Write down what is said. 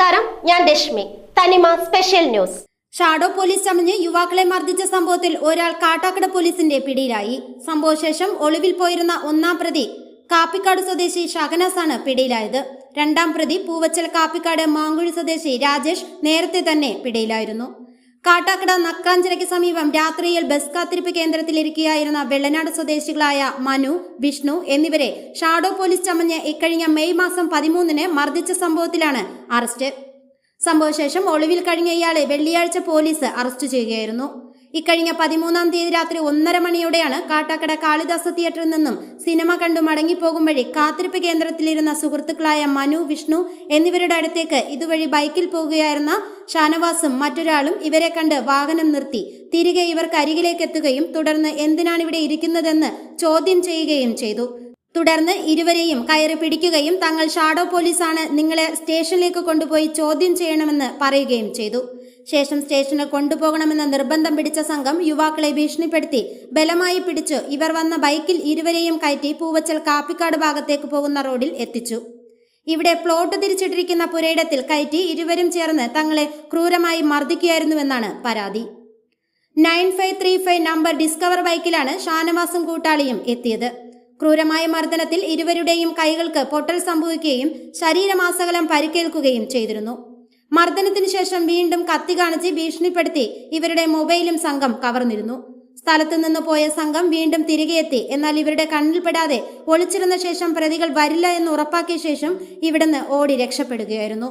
Reshmi. Thanima special news. Shadow police ചമഞ്ഞ് യുവാക്കളെ മർദ്ദിച്ച സംഭവത്തിൽ ഒരാൾ കാട്ടാക്കട പോലീസിന്റെ പിടിയിലായി. സംഭവശേഷം ഒളിവിൽ പോയിരുന്ന ഒന്നാം പ്രതി കാപ്പിക്കാട് സ്വദേശി ഷഹനാസ് ആണ് പിടിയിലായത്. രണ്ടാം പ്രതി പൂവച്ചൽ കാപ്പിക്കാട് മാങ്കുഴി സ്വദേശി രാജേഷ് നേരത്തെ തന്നെ പിടിയിലായിരുന്നു. കാട്ടാക്കട നക്കാഞ്ചിറയ്ക്ക് സമീപം രാത്രിയിൽ ബസ് കാത്തിരിപ്പ് കേന്ദ്രത്തിലിരിക്കുകയായിരുന്ന വെള്ളനാട് സ്വദേശികളായ മനു വിഷ്ണു എന്നിവരെ ഷാഡോ പോലീസ് ചമഞ്ഞ് ഇക്കഴിഞ്ഞ മെയ് മാസം പതിമൂന്നിന് മർദ്ദിച്ച സംഭവത്തിലാണ് അറസ്റ്റ്. സംഭവശേഷം ഒളിവിൽ കഴിഞ്ഞ ഇയാളെ വെള്ളിയാഴ്ച പോലീസ് അറസ്റ്റ് ചെയ്യുകയായിരുന്നു. ഇക്കഴിഞ്ഞ പതിമൂന്നാം തീയതി രാത്രി ഒന്നര മണിയോടെയാണ് കാട്ടാക്കട കാളിദാസ തിയേറ്ററിൽ നിന്നും സിനിമ കണ്ടു മടങ്ങിപ്പോകും വഴി കാത്തിരിപ്പ് കേന്ദ്രത്തിലിരുന്ന സുഹൃത്തുക്കളായ മനു വിഷ്ണു എന്നിവരുടെ അടുത്തേക്ക് ഇതുവഴി ബൈക്കിൽ പോകുകയായിരുന്ന ഷാനവാസും മറ്റൊരാളും ഇവരെ കണ്ട് വാഹനം നിർത്തി. തിരികെ ഇവർക്ക് അരികിലേക്ക് എത്തുകയും തുടർന്ന് എന്തിനാണ് ഇവിടെ ഇരിക്കുന്നതെന്ന് ചോദ്യം ചെയ്യുകയും ചെയ്തു. തുടർന്ന് ഇരുവരെയും കയറി പിടിക്കുകയും തങ്ങൾ ഷാഡോ പോലീസാണ് നിങ്ങളെ സ്റ്റേഷനിലേക്ക് കൊണ്ടുപോയി ചോദ്യം ചെയ്യണമെന്ന് പറയുകയും ചെയ്തു. ശേഷം സ്റ്റേഷനിൽ കൊണ്ടുപോകണമെന്ന് നിർബന്ധം പിടിച്ച സംഘം യുവാക്കളെ ഭീഷണിപ്പെടുത്തി. ബലമായി പിടിച്ചു ഇവർ വന്ന ബൈക്കിൽ ഇരുവരെയും കയറ്റി പൂവച്ചൽ കാപ്പിക്കാട് ഭാഗത്തേക്ക് പോകുന്ന റോഡിൽ എത്തിച്ചു. ഇവിടെ പ്ലോട്ട് തിരിച്ചിട്ടിരിക്കുന്ന പുരയിടത്തിൽ കയറ്റി ഇരുവരും ചേർന്ന് തങ്ങളെ ക്രൂരമായി മർദ്ദിക്കുകയായിരുന്നുവെന്നാണ് പരാതി. Nine five three five number Discover ബൈക്കിലാണ് ഷാനവാസും കൂട്ടാളിയും എത്തിയത്. ക്രൂരമായ മർദ്ദനത്തിൽ ഇരുവരുടെയും കൈകൾക്ക് പൊട്ടൽ സംഭവിക്കുകയും ശരീരമാസകലം പരിക്കേൽക്കുകയും ചെയ്തിരുന്നു. മർദ്ദനത്തിന് ശേഷം വീണ്ടും കത്തി കാണിച്ച് ഭീഷണിപ്പെടുത്തി ഇവരുടെ മൊബൈലും സംഘം കവർന്നിരുന്നു. സ്ഥലത്തു നിന്ന് പോയ സംഘം വീണ്ടും തിരികെ എത്തി. എന്നാൽ ഇവരുടെ കണ്ണിൽപ്പെടാതെ ഒളിച്ചിരുന്ന ശേഷം പ്രതികൾ വരില്ല എന്ന് ഉറപ്പാക്കിയ ശേഷം ഇവിടുന്ന് ഓടി രക്ഷപ്പെടുകയായിരുന്നു.